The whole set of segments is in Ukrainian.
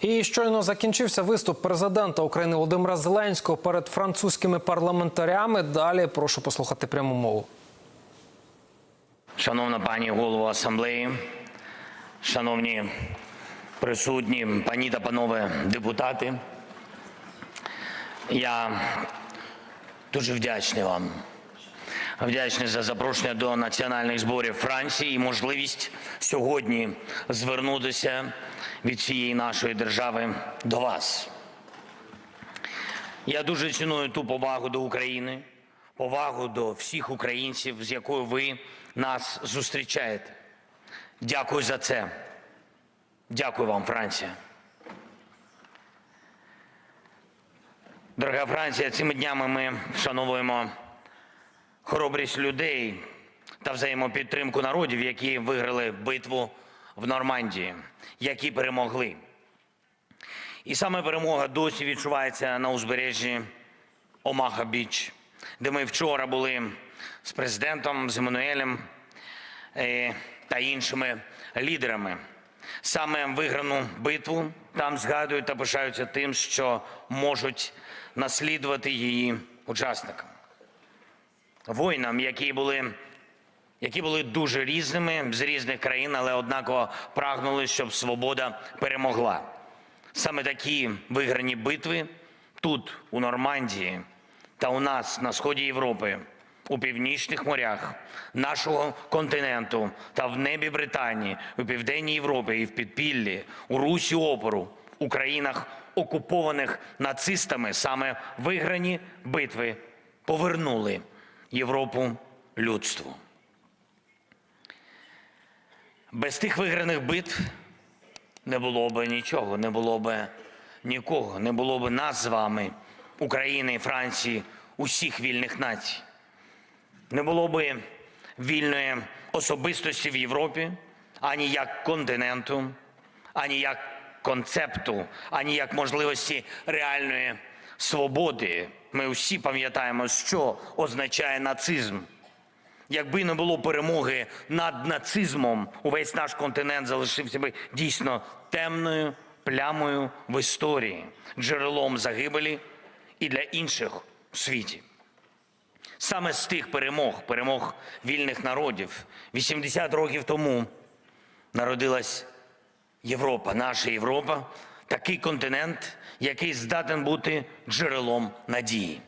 І щойно закінчився виступ президента України Володимира Зеленського перед французькими парламентарями. Далі прошу послухати пряму мову. Шановна пані голова асамблеї, шановні присутні, пані та панове депутати, я дуже вдячний вам. Вдячний за запрошення до національних зборів Франції і можливість сьогодні звернутися від всієї нашої держави до вас. Я дуже ціную ту повагу до України, повагу до всіх українців, з якою ви нас зустрічаєте. Дякую за це. Дякую вам, Франція. Дорога Франція, цими днями ми вшановуємо хоробрість людей та взаємопідтримку народів, які виграли битву в Нормандії, які перемогли. І саме перемога досі відчувається на узбережжі Омаха Біч, де ми вчора були з президентом, з Еммануелем е, та іншими лідерами. Саме виграну битву там згадують та пишаються тим, що можуть наслідувати її учасникам. Воїнам, які були, які були дуже різними з різних країн, але однаково прагнули, щоб свобода перемогла. Саме такі виграні битви тут, у Нормандії, та у нас на сході Європи, у північних морях нашого континенту та в небі Британії, у південній Європі і в підпіллі, у Русі опору, у країнах, окупованих нацистами, саме виграні битви повернули Європу людству. Без тих виграних битв не було б нічого, не було б нікого, не було б нас з вами, України, Франції, усіх вільних націй. Не було б вільної особистості в Європі, ані як континенту, ані як концепту, ані як можливості реальної свободи. Ми всі пам'ятаємо, що означає нацизм. Якби не було перемоги над нацизмом, увесь наш континент залишився би дійсно темною плямою в історії, джерелом загибелі і для інших у світі. Саме з тих перемог, перемог вільних народів, 80 років тому народилась Європа, наша Європа, такий континент, який здатен бути джерелом надії.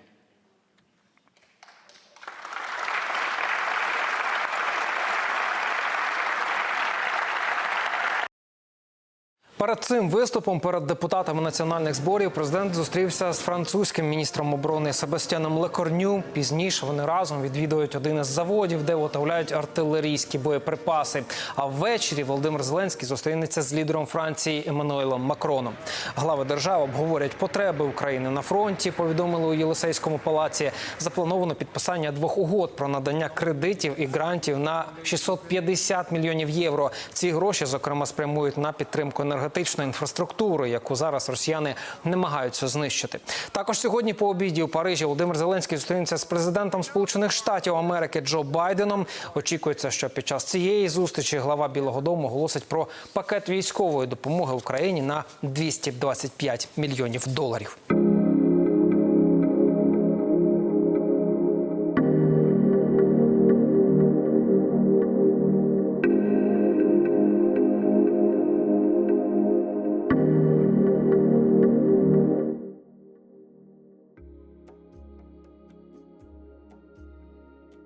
Перед цим виступом перед депутатами національних зборів президент зустрівся з французьким міністром оборони Себастьяном Лекорню. Пізніше вони разом відвідують один із заводів, де виготовляють артилерійські боєприпаси. А ввечері Володимир Зеленський зустрінеться з лідером Франції Еммануелем Макроном. Глави держави обговорять потреби України на фронті. Повідомили у Єлисейському палаці. Заплановано підписання двох угод про надання кредитів і грантів на 650 мільйонів євро. Ці гроші, зокрема, спрямують на підтримку енергетичної інфраструктури, яку зараз росіяни намагаються знищити. Також сьогодні по обіді у Парижі Володимир Зеленський зустрінеться з президентом Сполучених Штатів Америки Джо Байденом. Очікується, що під час цієї зустрічі глава Білого Дому оголосить про пакет військової допомоги Україні на 225 мільйонів доларів.